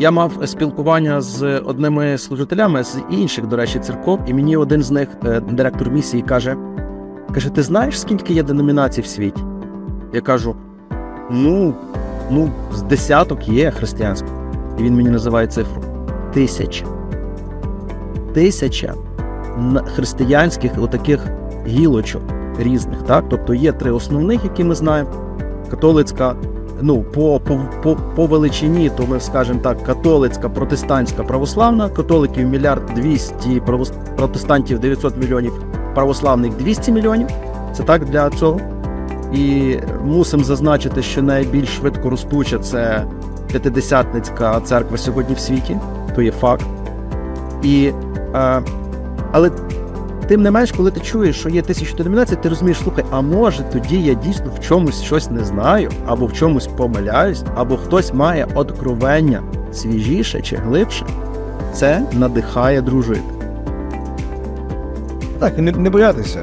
Я мав спілкування з одними служителями з інших, до речі, церков, і мені один з них, е, директор місії, каже: каже: Ти знаєш, скільки є деномінацій в світі? Я кажу: ну, ну, з десяток є християнських. І він мені називає цифру: тисяча. Тисяча християнських отаких гілочок різних. Так? Тобто є три основних, які ми знаємо. Католицька, ну, по, по, по, по величині, то ми скажемо так, католицька, протестантська, православна, католиків мільярд 200, правос- протестантів 900 мільйонів, православних 200 мільйонів. Це так для цього. І мусимо зазначити, що найбільш швидко ростуча це п'ятидесятницька церква сьогодні в світі, то є факт. І, е, але тим не менш, коли ти чуєш, що є тисячу деномінацій, ти розумієш, слухай, а може тоді я дійсно в чомусь щось не знаю, або в чомусь помиляюсь, або хтось має откровення свіжіше чи глибше. Це надихає дружити. Так, і не, не боятися.